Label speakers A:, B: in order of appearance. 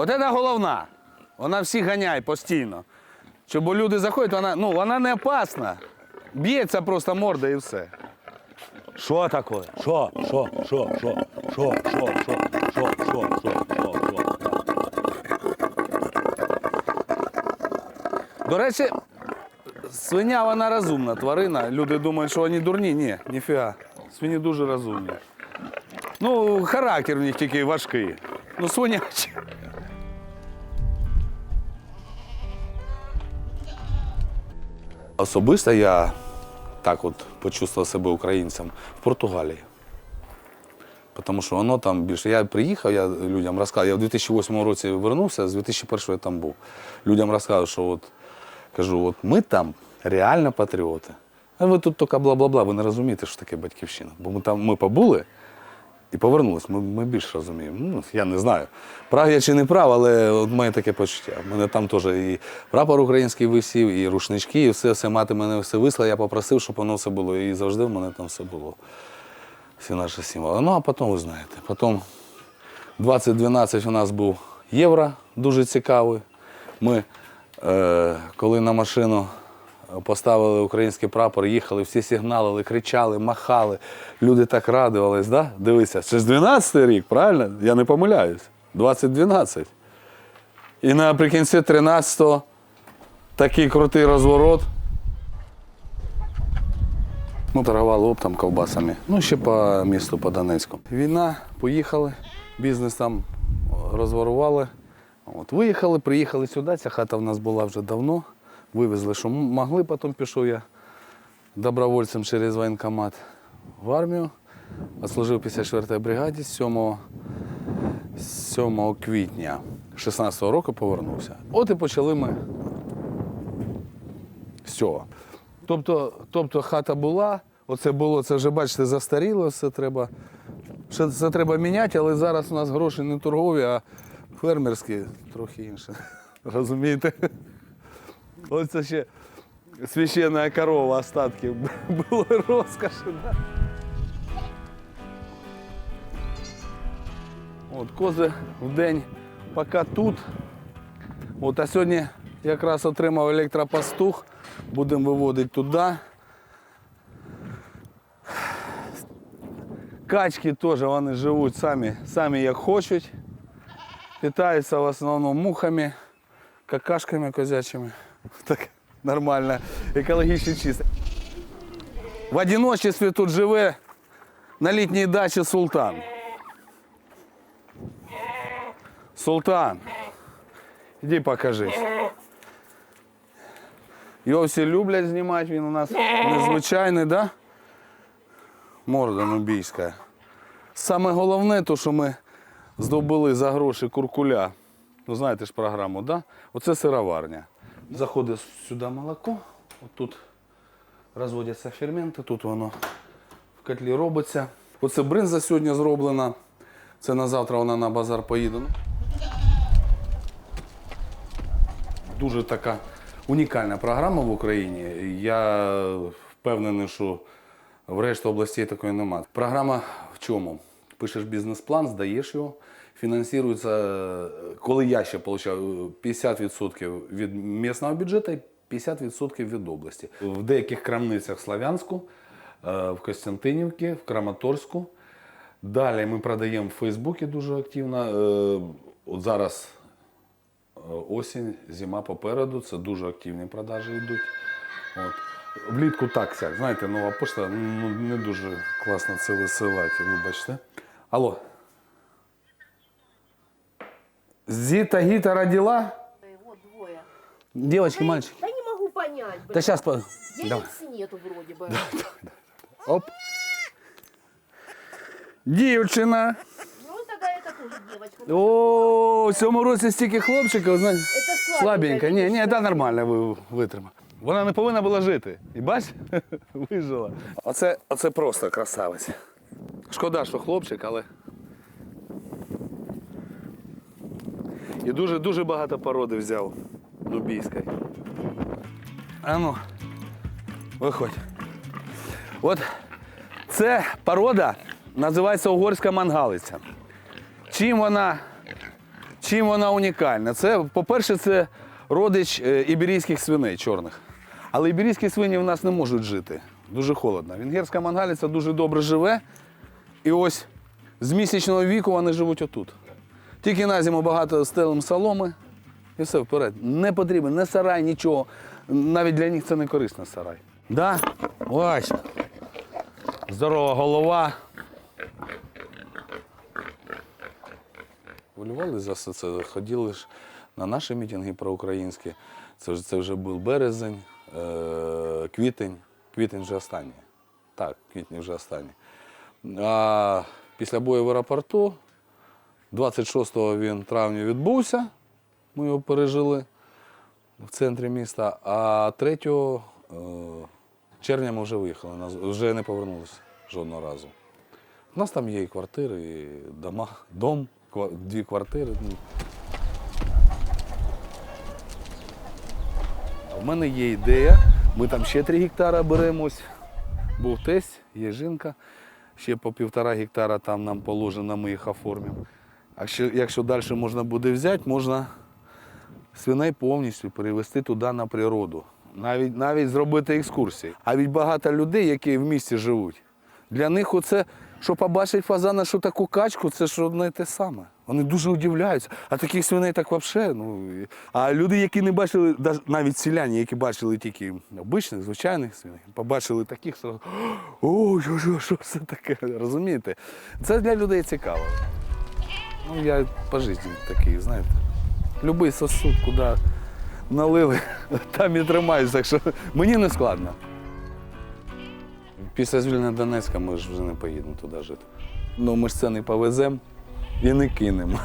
A: От це головна. Вона всіх ганяє постійно. Щоб люди заходять, вона, ну, вона не опасна. Б'ється просто морда і все.
B: Що таке? Що? Що? Що? Що? Що? Що? Що? Що? Що? Що? Що? Що?
A: До речі, свиня вона розумна тварина. Люди думають, що вони дурні. Ні, ніфіга. Свині дуже розумні. Ну, характер у них тільки важкий. Ну, свинячі. Особисто я так от почувствував себе українцем в Португалії. Тому що воно там більше. Я приїхав, я людям розказав. Я в 2008 році вернувся, з 2001 я там був. Людям розказав, що от кажу, от ми там реально патріоти. А ви тут тільки бла-бла-бла, ви не розумієте, що таке батьківщина. Бо ми там ми побули і повернулись. Ми, ми більше розуміємо. Ну, я не знаю. Прав я чи не прав, але от моє таке почуття. У мене там теж і прапор український висів, і рушнички, і все, все мати мене все висла. Я попросив, щоб воно все було. І завжди в мене там все було всі наші символи. Ну, а потім ви знаєте, потім 2012 у нас був євро дуже цікавий. Ми, е, коли на машину поставили український прапор, їхали, всі сигналили, кричали, махали. Люди так радувались, да? Дивися, це ж 12 рік, правильно? Я не помиляюсь. 2012. І наприкінці 13-го такий крутий розворот. Ми торгували оптом ковбасами. Ну, ще по місту, по Донецьку. Війна, поїхали, бізнес там розворували. От, виїхали, приїхали сюди. Ця хата в нас була вже давно. Вивезли, що могли, потім пішов я добровольцем через воєнкомат в армію. Отслужив в 54-й бригаді 7, 7 квітня 16-го року повернувся. От і почали ми з. Тобто, тобто хата була, оце було, це вже бачите, застаріло, все треба. Ще це треба міняти, але зараз у нас гроші не торгові, а фермерські трохи інше. Розумієте? Оце ще священна корова, остатки були розкоші. Да? От кози в день поки тут. От, а сьогодні якраз отримав електропастух. Будемо виводити туди. Качки теж вони живуть самі, самі як хочуть. Питаються в основному мухами, какашками козячими. Так нормально, екологічно чисто. В одиночестві тут живе на літній дачі султан. Султан, іди покажись. Його всі люблять знімати, він у нас незвичайний, да? Морда нубійська. Саме головне, то, що ми здобули за гроші куркуля. Ну, знаєте ж програму, да? Оце сироварня. Заходить сюди молоко, отут розводяться ферменти, тут воно в котлі робиться. Оце бринза сьогодні зроблена. Це на завтра вона на базар поїде. Ну, Дуже така унікальна програма в Україні. Я впевнений, що в решті областей такої немає. Програма в чому? Пишеш бізнес-план, здаєш його, фінансується, е, коли я ще отримав 50% від місцевого бюджету і 50% від області. В деяких крамницях Славянську, е, в Костянтинівці, в Краматорську. Далі ми продаємо в Фейсбуці дуже активно. Е, От зараз Е, Осінь, зима попереду, це дуже активні продажі йдуть. От. Влітку так сяк. Знаєте, нова пошта ну, не дуже класно це висилати, вибачте. Алло. Зіта Гіта родила?
C: Вот двое.
A: Девочки, мальчики.
C: Да не могу понять.
A: Да
C: блин.
A: сейчас по... Давай.
C: Яиц нету вроде бы.
A: Оп. Дівчина.
C: Ну тогда это тоже девочка.
A: О, в цьому році стільки хлопчиків, знаєте.
C: Это
A: Слабенька. Ні, ні,
C: видишь,
A: та нормально ви витримав. Вона не повинна була жити. І бач, вижила. Оце, оце просто красавець. Шкода, що хлопчик, але. І дуже дуже багато породи взяв дубійської. А ну, виходь. От це порода називається угорська мангалиця. Чим вона Чим вона унікальна? Це, по-перше, це родич е, іберійських свиней чорних. Але іберійські свині в нас не можуть жити. Дуже холодно. Венгерська мангалиця дуже добре живе. І ось з місячного віку вони живуть отут. Тільки на зиму багато стелем соломи і все вперед. Не потрібен не сарай, нічого. Навіть для них це не корисно сарай. Да? Ось. Здорова голова. Волювали за все це, ходили ж на наші мітинги проукраїнські. Це, вже- це вже був березень, е, квітень. Квітень вже останній. Так, квітень вже останній. А після бою в аеропорту 26 він травня відбувся, ми його пережили в центрі міста, а 3 е, червня ми вже виїхали, вже не повернулися жодного разу. У нас там є і квартири, і дома, дом, дві квартири. ну. А в мене є ідея, ми там ще 3 гектара беремось. Був тесть, є жінка, ще по півтора гектара там нам положено, ми їх оформимо. А якщо далі можна буде взяти, можна свиней повністю перевести туди на природу. Навіть, навіть зробити екскурсії. А від багато людей, які в місті живуть, для них оце, що побачить фазана, що таку качку, це ж одне те саме. Вони дуже удивляються. А таких свиней так взагалі. Ну, а люди, які не бачили, навіть селяні, які бачили тільки обичних, звичайних свиней, побачили таких, сразу, о, що, що, що це таке? Розумієте? Це для людей цікаво. Ну, я по житті такий, знаєте. Любий сосуд, куди налили, там і тримаюся, так що мені не складно. Після звільнення Донецька ми ж вже не поїдемо туди жити. Ну ми ж це не повеземо і не кинемо.